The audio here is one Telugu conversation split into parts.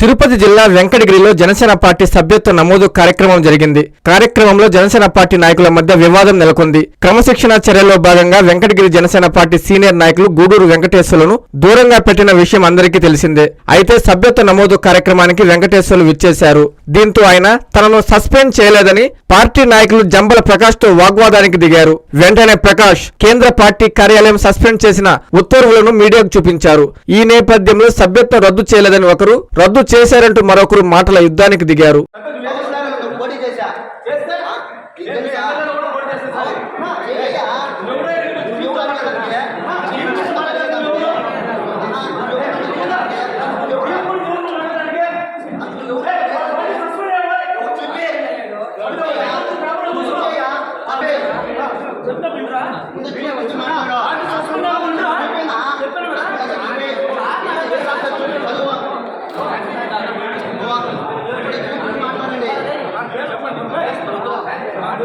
తిరుపతి జిల్లా వెంకటగిరిలో జనసేన పార్టీ సభ్యత్వ నమోదు కార్యక్రమం జరిగింది. కార్యక్రమంలో జనసేన పార్టీ నాయకుల మధ్య వివాదం నెలకొంది. క్రమశిక్షణ చర్యల్లో భాగంగా వెంకటగిరి జనసేన పార్టీ సీనియర్ నాయకులు గూడూరు వెంకటేశ్వరులను దూరంగా పెట్టిన విషయం అందరికీ తెలిసిందే. అయితే సభ్యత్వ నమోదు కార్యక్రమానికి వెంకటేశ్వర్లు విచ్చేశారు. దీంతో ఆయన తనను సస్పెండ్ చేయలేదని పార్టీ నాయకులు జంబల ప్రకాష్తో వాగ్వాదానికి దిగారు. వెంటనే ప్రకాష్ కేంద్ర పార్టీ కార్యాలయం సస్పెండ్ చేసిన ఉత్తర్వులను మీడియాకు చూపించారు. ఈ నేపథ్యంలో సభ్యత్వం రద్దు చేయలేదని ఒకరు రద్దు చేశారంటూ మరొకరు మాటల యుద్ధానికి దిగారు. నువ్వు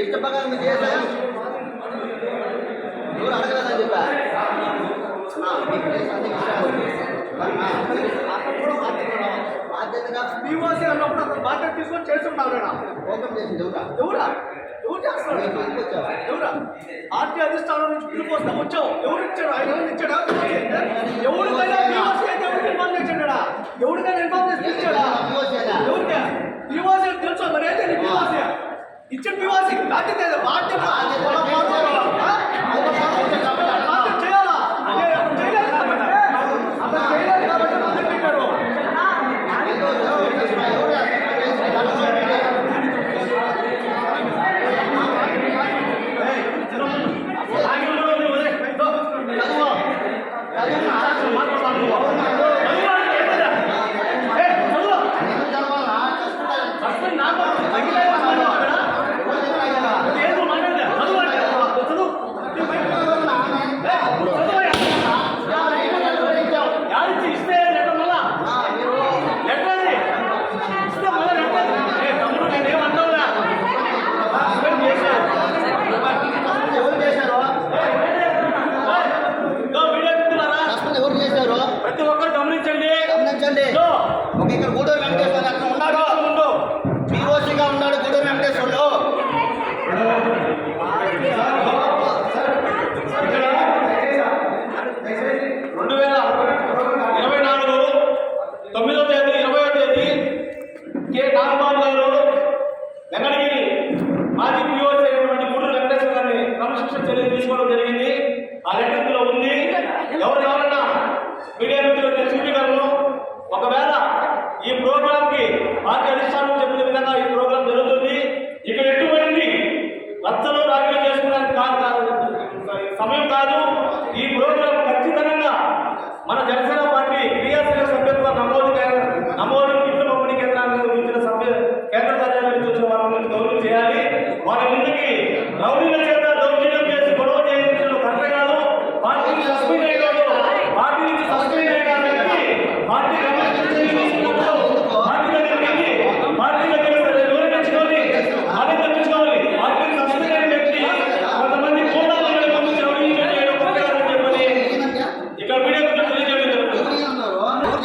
ఇష్ట ప్రకారం మీరు చేశారు? ఎవరు అడగలేదని చెప్పా? నా, మీకు తెలుసు అన్ని విషయాలు. నా, అతను కూడా బాధ్యత బాధ్యతగా అన్నప్పుడు అతను బాధ్యత తీసుకొని ఓపెన్ చేసింది ఎవరా? ఎవరా? ఎవరు చేస్తాడు? ఎవరా? పార్టీ అధిష్టానం నుంచి పిలుపు వస్తే వచ్చావు. ఎవరు ఇచ్చాడు ఆయన ఎవరు ఇచ్చాడా? ఎవరికైనా అయితే ఎవరికి చేసాడా ఎవరికైనా ఇన్ఫార్మ్ చేసి ఇచ్చాడా పీఓసీనా? ఇచ్చిన పీఓసీ బాధ్యత ఏదో బాధ్యత బాధ్యత ఆ? బాధ్యత గమనించండి ఇదో, ఒక ఇక్కడ గూడూరు వెంకటేశ్వర ఒకవేళ ఈ ప్రోగ్రామ్కి పార్టీ అధిష్టానం చెప్పిన విధంగా ఈ ప్రోగ్రామ్ జరుగుతుంది ఇక్కడ ఎటువంటి రచ్చలు రాజకీయం చేసుకోవడానికి కాదు కాదు. సమయం కాదు. ఈ ప్రోగ్రాం ఖచ్చితంగా మన జనసేన పార్టీ క్రియాశీల సభ్యత్వ నమోదు కేంద్ర- నమోదు కిట్ల పంపిణీ కేంద్రానికి ఇచ్చిన సభ్య కేంద్ర కార్యాలయం నుంచి వచ్చిన వారిని గౌరవం చేయాలి వారి ముందుకి రౌడీల చేత దౌర్జన్యం చేసి గొడవ చేయించడం కరెక్ట్ కాదు పార్టీ సస్పెండ్ అయ్యాడు పార్టీ నుంచి సస్పెండ్ అయిన వ్యక్తి పార్టీ క్రమశిక్షణ తీసుకున్నప్పుడు పార్టీ దగ్గరికి వెళ్ళి పార్టీ దగ్గర వివరించుకొని పార్టీ తెప్పించుకోవాలి పార్టీ సస్పెండ్ అయిన వ్యక్తి కొంతమంది కోటాలను పంపించి రౌడీ చేయడం కరెక్ట్ కాదని చెప్పని ఈయనంటే? ఇక్కడ మీడియా గురించి తెలియజేయడం జరుగుతుంది. ఎవరు ఈయన ఉన్నారు? ఎవరు